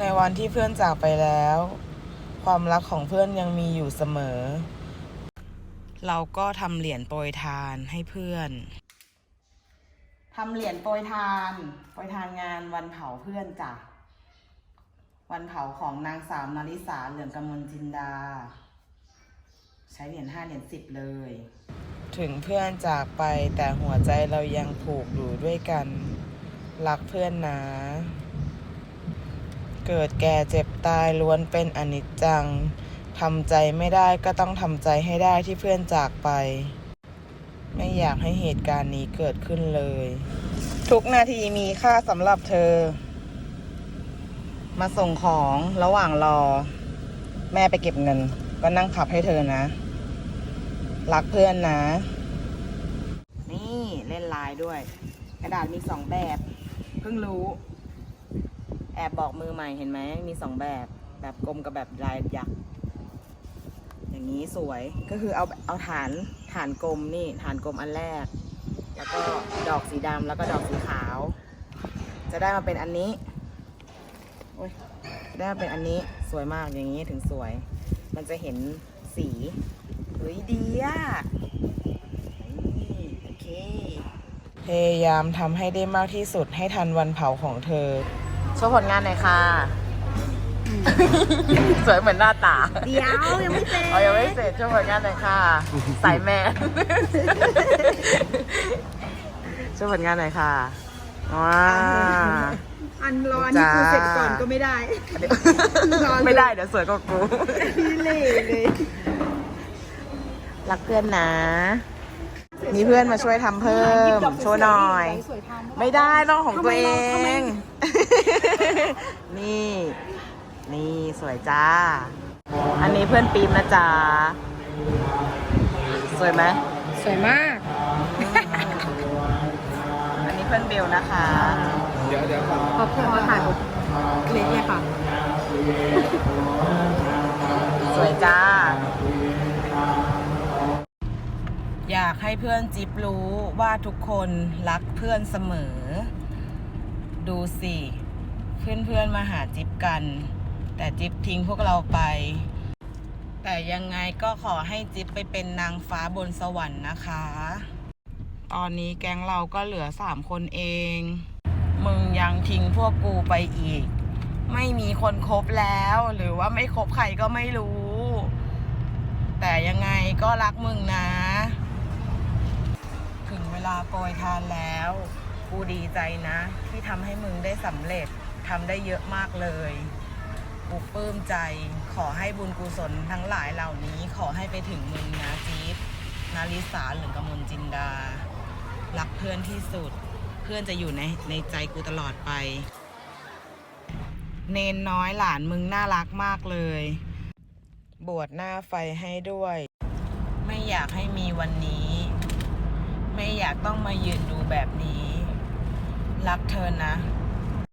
ในวันที่เพื่อนจากไปแล้ว ความรักของเพื่อนยังมีอยู่เสมอ เราก็ทำเหรียญโปรยทานให้เพื่อนทำเหรียญโปรยทาน โปรยทานงานวันเผาเพื่อนจ้ะ วันเผาของนางสาวนาริสาเหลืองกมลจินดา ใช้เหรียญห้าเหรียญสิบเลย ถึงเพื่อนจากไปแต่หัวใจเรายังผูกอยู่ด้วยกัน รักเพื่อนนะ เกิดแก่เจ็บตายล้วนเป็นอนิจจังทำใจไม่ได้ก็ต้องทำใจให้ได้ที่เพื่อนจากไป ไม่อยากให้เหตุการณ์นี้เกิดขึ้นเลย ทุกนาทีมีค่าสำหรับเธอ มาส่งของระหว่างรอ แม่ไปเก็บเงิน ก็นั่งขับให้เธอนะ รักเพื่อนนะ นี่เล่นลายด้วย กระดาษมีสองแบบ เพิ่งรู้ แอบบอกมือใหม่เห็นไหมมีสองแบบแบบกลมกับแบบลายยักษ์อย่างนี้สวยก็คือเอาเอาฐานฐานกลมนี่ฐานกลมอันแรก แล้วก็ดอกสีดำแล้วก็ดอกสีขาว จะได้มาเป็นอันนี้โอ้ยได้มาเป็นอันนี้สวยมากอย่างนี้ถึงสวย มันจะเห็นสีเฮ้ยดีอะโอเคพยายามทำให้ได้มากที่สุดให้ทันวันเผาของเธอ โชว์ผลงานหน่อยค่ะ สวยเหมือนหน้าตาเดี๋ยวยังไม่เสร็จเอายังไม่เสร็จโชว์ผลงานหน่อยค่ะ สายแม่โชว์ผลงานหน่อยค่ะ ว้าอันรออันนี้กูเสร็จก่อนก็ไม่ได้รอเลยไม่ได้เดี๋ยวสวยกว่ากูพี่เล่เลย รักเพื่อนนะ มีเพื่อนมาช่วยทำเพิ่ม โชว์หน่อย ไม่ได้ต้องของตัวเอง นี่ นี่สวยจ้า อันนี้เพื่อนปีมนะจ๊ะ สวยไหม สวยมาก อันนี้เพื่อนเบลนะคะพอพอถ่ายรูปเล็กเลยค่ะ ให้เพื่อนจิ๊บรู้ว่าทุกคนรักเพื่อนเสมอ ดูสิเพื่อนๆมาหาจิ๊บกัน แต่จิ๊บทิ้งพวกเราไป แต่ยังไงก็ขอให้จิ๊บไปเป็นนางฟ้าบนสวรรค์นะคะ ตอนนี้แก๊งเราก็เหลือสามคนเอง มึงยังทิ้งพวกกูไปอีก ไม่มีคนคบแล้ว หรือว่าไม่คบใครก็ไม่รู้ แต่ยังไงก็รักมึงนะ ลาโปรยทานแล้ว กูดีใจนะ ที่ทำให้มึงได้สำเร็จทำได้เยอะมากเลยกูปลื้มใจ ขอให้บุญกุศลทั้งหลายเหล่านี้ขอให้ไปถึงมึงนะจี๊บนาริสาหรือกมลจินดา รักเพื่อนที่สุด เพื่อนจะอยู่ในในใจกูตลอดไป เนนน้อยหลานมึงน่ารักมากเลย บวชหน้าไฟให้ด้วย ไม่อยากให้มีวันนี้ อยากต้องมายืนดูแบบนี้ รักเธอนะ